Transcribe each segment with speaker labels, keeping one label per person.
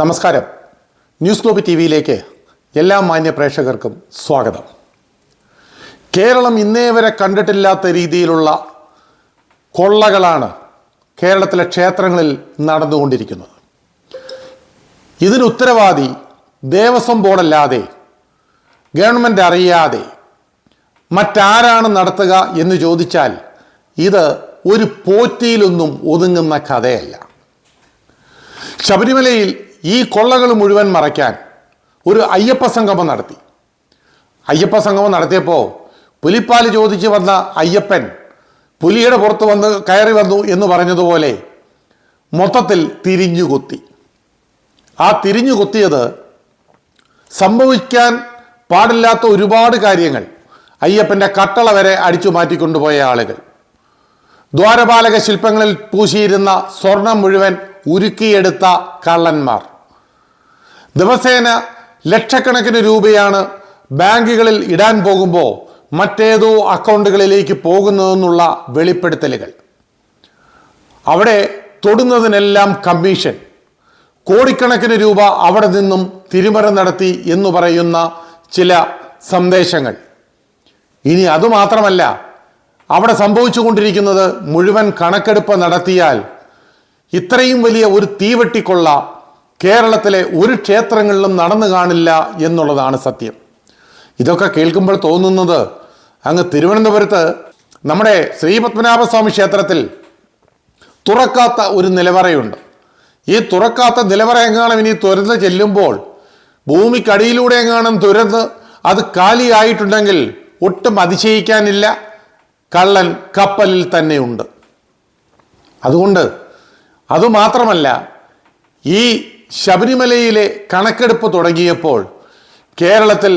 Speaker 1: നമസ്കാരം. News globe T വിയിലേക്ക് എല്ലാ മാന്യ പ്രേക്ഷകർക്കും സ്വാഗതം. കേരളം ഇന്നേ വരെ കണ്ടിട്ടില്ലാത്ത രീതിയിലുള്ള കൊള്ളകളാണ് കേരളത്തിലെ ക്ഷേത്രങ്ങളിൽ നടന്നുകൊണ്ടിരിക്കുന്നത്. ഇതിന് ഉത്തരവാദി ദേവസ്വം ബോർഡല്ലാതെ ഗവൺമെന്റ് അറിയാതെ മറ്റാരാണ് നടത്തുക എന്ന് ചോദിച്ചാൽ ഇത് ഒരു പോറ്റിയിലൊന്നും ഒതുങ്ങുന്ന കഥയല്ല. ശബരിമലയിൽ ഈ കൊള്ളകൾ മുഴുവൻ മറയ്ക്കാൻ ഒരു അയ്യപ്പ സംഗമം നടത്തി. അയ്യപ്പ സംഗമം നടത്തിയപ്പോൾ പുലിപ്പാൽ ചോദിച്ച് വന്ന അയ്യപ്പൻ പുലിയുടെ പുറത്ത് വന്ന് കയറി വന്നു എന്ന് പറഞ്ഞതുപോലെ മൊത്തത്തിൽ തിരിഞ്ഞുകുത്തി ആ തിരിഞ്ഞുകുത്തിയത് സംഭവിക്കാൻ പാടില്ലാത്ത ഒരുപാട് കാര്യങ്ങൾ അയ്യപ്പന്റെ കട്ടള വരെ അടിച്ചു മാറ്റിക്കൊണ്ടുപോയ ആളുകൾ. ദ്വാരപാലക ശില്പങ്ങളിൽ പൂശിയിരുന്ന സ്വർണം മുഴുവൻ ഉരുക്കിയെടുത്ത കള്ളന്മാർ. ദിവസേന ലക്ഷക്കണക്കിന് രൂപയാണ് ബാങ്കുകളിൽ ഇടാൻ പോകുമ്പോൾ മറ്റേതോ അക്കൗണ്ടുകളിലേക്ക് പോകുന്നതെന്നുള്ള വെളിപ്പെടുത്തലുകൾ. അവിടെ തൊടുന്നതിനെല്ലാം കമ്മീഷൻ. കോടിക്കണക്കിന് രൂപ അവിടെ നിന്നും തിരിമറി നടത്തി എന്ന് പറയുന്ന ചില സന്ദേശങ്ങൾ. ഇനി അതുമാത്രമല്ല അവിടെ സംഭവിച്ചുകൊണ്ടിരിക്കുന്നത് മുഴുവൻ കണക്കെടുപ്പ് നടത്തിയാൽ ഇത്രയും വലിയ ഒരു തീവെട്ടിക്കൊള്ള കേരളത്തിലെ ഒരു ക്ഷേത്രങ്ങളിലും നടന്നു കാണില്ല എന്നുള്ളതാണ് സത്യം. ഇതൊക്കെ കേൾക്കുമ്പോൾ തോന്നുന്നത് അങ്ങ് തിരുവനന്തപുരത്ത് നമ്മുടെ ശ്രീപത്മനാഭസ്വാമി ക്ഷേത്രത്തിൽ തുറക്കാത്ത ഒരു നിലവറയുണ്ട്. ഈ തുറക്കാത്ത നിലവറ എങ്ങാനും ഇനി തുരന്ന് ചെല്ലുമ്പോൾ ഭൂമിക്കടിയിലൂടെ എങ്ങാനും തുരന്ന് അത് കാലിയായിട്ടുണ്ടെങ്കിൽ ഒട്ടും അതിശയിക്കാനില്ല. കള്ളൻ കപ്പലിൽ തന്നെയുണ്ട് അതുകൊണ്ട് അതുമാത്രമല്ല ഈ ശബരിമലയിലെ കണക്കെടുപ്പ് തുടങ്ങിയപ്പോൾ കേരളത്തിൽ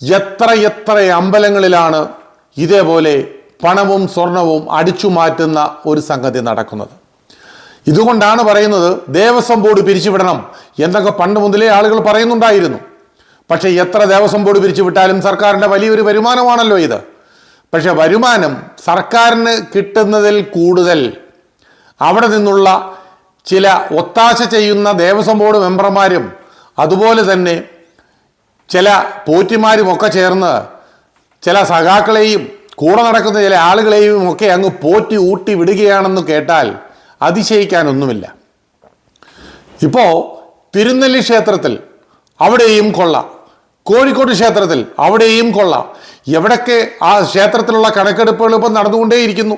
Speaker 1: എത്ര എത്ര അമ്പലങ്ങളിലാണ് ഇതേപോലെ പണവും സ്വർണവും അടിച്ചു മാറ്റുന്ന ഒരു സംഗതി നടക്കുന്നത്. ഇതുകൊണ്ടാണ് പറയുന്നത് ദേവസ്വം ബോർഡ് പിരിച്ചുവിടണം എന്നൊക്കെ പണ്ട് മുതലേ ആളുകൾ പറയുന്നുണ്ടായിരുന്നു. പക്ഷേ എത്ര ദേവസ്വം ബോർഡ് പിരിച്ചുവിട്ടാലും സർക്കാരിന്റെ വലിയൊരു വരുമാനമാണല്ലോ ഇത്. പക്ഷെ വരുമാനം സർക്കാരിന് കിട്ടുന്നതിൽ കൂടുതൽ. അവിടെ നിന്നുള്ള ചില ഒത്താശ ചെയ്യുന്ന ദേവസ്വം ബോർഡ് മെമ്പർമാരും അതുപോലെ തന്നെ ചില പോറ്റിമാരും ഒക്കെ ചേർന്ന് ചില സഖാക്കളെയും കൂടെ നടക്കുന്ന ചില ആളുകളെയും ഒക്കെ അങ്ങ് പോറ്റി ഊട്ടി വിടുകയാണെന്ന് കേട്ടാൽ അതിശയിക്കാനൊന്നുമില്ല. ഇപ്പോൾ തിരുനെല്ലി ക്ഷേത്രത്തിൽ അവിടെയും കൊള്ള. കോഴിക്കോട് ക്ഷേത്രത്തിൽ അവിടെയും കൊള്ള. എവിടൊക്കെ ആ ക്ഷേത്രത്തിലുള്ള കണക്കെടുപ്പുകൾ ഇപ്പം നടന്നുകൊണ്ടേയിരിക്കുന്നു.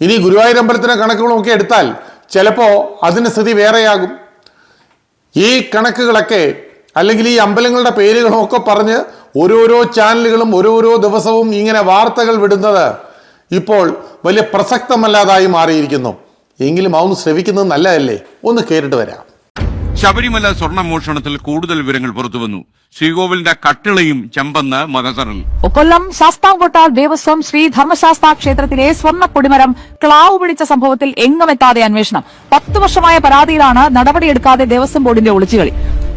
Speaker 1: ഇനി ഗുരുവായൂരമ്പലത്തിന്റെ കണക്കുകളൊക്കെ എടുത്താൽ ചിലപ്പോൾ അതിന് സ്ഥിതി വേറെയാകും. ഈ കണക്കുകളൊക്കെ അല്ലെങ്കിൽ ഈ അമ്പലങ്ങളുടെ പേരുകളും ഒക്കെ പറഞ്ഞ് ഓരോരോ ചാനലുകളും ഓരോരോ ദിവസവും ഇങ്ങനെ വാർത്തകൾ വിടുന്നത് ഇപ്പോൾ വലിയ പ്രസക്തമല്ലാതായി മാറിയിരിക്കുന്നു. എങ്കിലും അതൊന്ന് ശ്രവിക്കുന്നത് നല്ലതല്ലേ? ഒന്ന് കേട്ടിട്ട് വരാം.
Speaker 2: ശബരിമല സ്വർണ മോഷണത്തിൽ കൂടുതൽ വിവരങ്ങൾ പുറത്തുവന്നു. ശ്രീകോവിലിന്റെ കട്ടിളയും ചെമ്പെന്ന് മതസറിൽ
Speaker 3: കൊല്ലം ശാസ്താംകോട്ടാൽ ദേവസ്വം ശ്രീ ധർമ്മശാസ്താ ക്ഷേത്രത്തിലെ സ്വർണ കൊടിമരം ക്ലാവ് പിടിച്ച സംഭവത്തിൽ എങ്ങുമെത്താതെ അന്വേഷണം. പത്ത് വർഷമായ പരാതിയിലാണ് നടപടിയെടുക്കാതെ ദേവസ്വം ബോർഡിന്റെ ഒളിച്ചുകളി.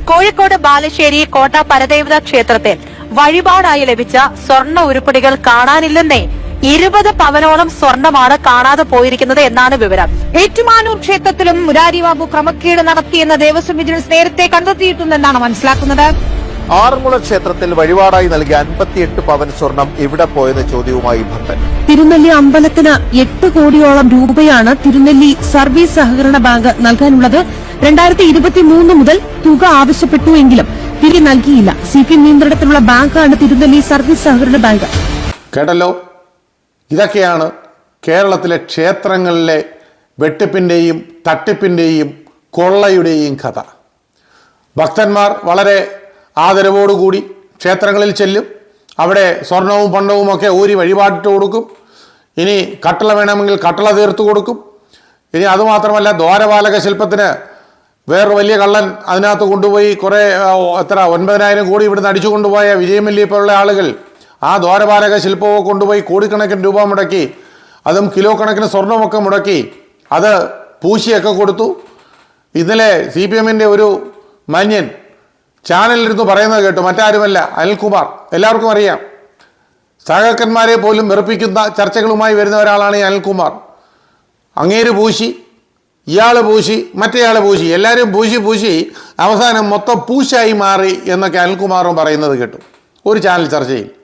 Speaker 4: കോഴിക്കോട് ബാലുശ്ശേരി കോട്ട പരദേവത ക്ഷേത്രത്തെ വഴിപാടായി ലഭിച്ച സ്വർണ ഉരുപ്പടികൾ കാണാനില്ലെന്നേ ഇരുപത് പവനോളം സ്വർണമാണ് കാണാതെ പോയിരിക്കുന്നത് എന്നാണ് വിവരം.
Speaker 5: ഏറ്റുമാനൂർ ക്ഷേത്രത്തിലും മുരാരിബാബു ക്രമക്കേട് നടത്തിയെന്ന ദേവസ്വം വിജിലൻസ് നേരത്തെ കണ്ടെത്തിയിട്ടുണ്ടെന്നാണ് മനസ്സിലാക്കുന്നത്.
Speaker 6: ആറന്മുള ക്ഷേത്രത്തിൽ വഴിപാടായി നൽകിയ അൻപത്തിയെട്ട് പവൻ സ്വർണം എവിടെ പോയെന്ന ചോദ്യവുമായി ഭക്തൻ.
Speaker 7: തിരുനെല്ലി അമ്പലത്തിന് എട്ട് കോടിയോളം രൂപയാണ് തിരുനെല്ലി സർവീസ് സഹകരണ ബാങ്ക് നൽകാനുള്ളത്. രണ്ടായിരത്തി ഇരുപത്തിമൂന്ന് മുതൽ തുക ആവശ്യപ്പെട്ടു എങ്കിലും തിരി നൽകിയില്ല. സി പി എം നിയന്ത്രണത്തിലുള്ള ബാങ്കാണ് തിരുനെല്ലി സർവീസ് സഹകരണ ബാങ്ക്.
Speaker 1: കേട്ടല്ലോ? ഇതൊക്കെയാണ് കേരളത്തിലെ ക്ഷേത്രങ്ങളിലെ വെട്ടിപ്പിന്റെയും തട്ടിപ്പിന്റെയും കൊള്ളയുടെയും കഥ. ഭക്തന്മാർ വളരെ ആദരവോടുകൂടി ക്ഷേത്രങ്ങളിൽ ചെല്ലും. അവിടെ സ്വർണവും പണ്ടവും ഒക്കെ ഊരി വഴിപാടിട്ട് കൊടുക്കും. ഇനി കട്ടള വേണമെങ്കിൽ കട്ടള തീർത്ത് കൊടുക്കും. ഇനി അതുമാത്രമല്ല ദ്വാരപാലക ശില്പത്തിന് വേറൊരു വലിയ കള്ളൻ അതിനകത്ത് കൊണ്ടുപോയി കുറേ എത്ര ഒൻപതിനായിരം കോടി ഇവിടുന്ന് അടിച്ചു കൊണ്ടുപോയ വിജയമല്യ പോലുള്ള ആളുകൾ ആ ദ്വാരപാലക ശില്പവും കൊണ്ടുപോയി കോടിക്കണക്കിന് രൂപ മുടക്കി അതും കിലോ കണക്കിന് സ്വർണമൊക്കെ മുടക്കി അത് പൂശിയൊക്കെ കൊടുത്തു. ഇന്നലെ സി പി എമ്മിന്റെ ഒരു മാന്യൻ ചാനലിലിരുന്ന് പറയുന്നത് കേട്ടു മറ്റാരുമല്ല അനിൽകുമാർ. എല്ലാവർക്കും അറിയാം. സഹകന്മാരെ പോലും വെറുപ്പിക്കുന്ന ചർച്ചകളുമായി വരുന്ന ഒരാളാണ് ഈ അനിൽകുമാർ. അങ്ങേര് പൂശി ഇയാൾ പൂശി മറ്റേയാൾ പൂശി എല്ലാവരും പൂശി പൂശി അവസാനം മൊത്തം പൂശായി മാറി എന്നൊക്കെ അനിൽകുമാറും പറയുന്നത് കേട്ടു. ഒരു ചാനൽ ചർച്ചയിൽ.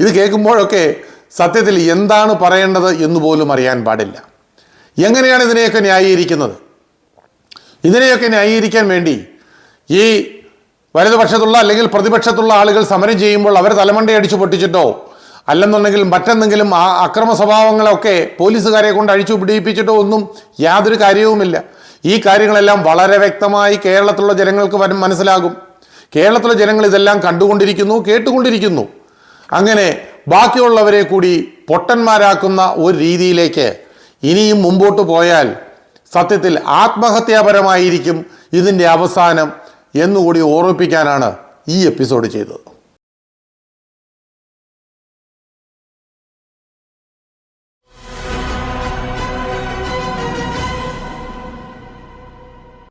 Speaker 1: ഇത് കേൾക്കുമ്പോഴൊക്കെ സത്യത്തിൽ എന്താണ് പറയേണ്ടത് എന്ന് പോലും അറിയാൻ പാടില്ല. എങ്ങനെയാണ് ഇതിനെയൊക്കെ ന്യായീകരിക്കുന്നത്? ഇതിനെയൊക്കെ ന്യായീകരിക്കാൻ വേണ്ടി ഈ വലതുപക്ഷത്തുള്ള അല്ലെങ്കിൽ പ്രതിപക്ഷത്തുള്ള ആളുകൾ സമരം ചെയ്യുമ്പോൾ അവർ തലമണ്ടയടിച്ചു പൊട്ടിച്ചിട്ടോ അല്ലെന്നുണ്ടെങ്കിൽ മറ്റെന്തെങ്കിലും ആ അക്രമ സ്വഭാവങ്ങളൊക്കെ പോലീസുകാരെ കൊണ്ട് അഴിച്ചു പിടിപ്പിച്ചിട്ടോ ഒന്നും യാതൊരു കാര്യവുമില്ല. ഈ കാര്യങ്ങളെല്ലാം വളരെ വ്യക്തമായി കേരളത്തിലുള്ള ജനങ്ങൾക്ക് മനസ്സിലാകും. കേരളത്തിലെ ജനങ്ങൾ ഇതെല്ലാം കണ്ടുകൊണ്ടിരിക്കുന്നു കേട്ടുകൊണ്ടിരിക്കുന്നു. അങ്ങനെ ബാക്കിയുള്ളവരെ കൂടി പൊട്ടന്മാരാക്കുന്ന ഒരു രീതിയിലേക്ക് ഇനിയും മുമ്പോട്ട് പോയാൽ സത്യത്തിൽ ആത്മഹത്യാപരമായിരിക്കും ഇതിന്റെ അവസാനം എന്നുകൂടി ഓർമ്മിപ്പിക്കാനാണ് ഈ എപ്പിസോഡ് ചെയ്തത്.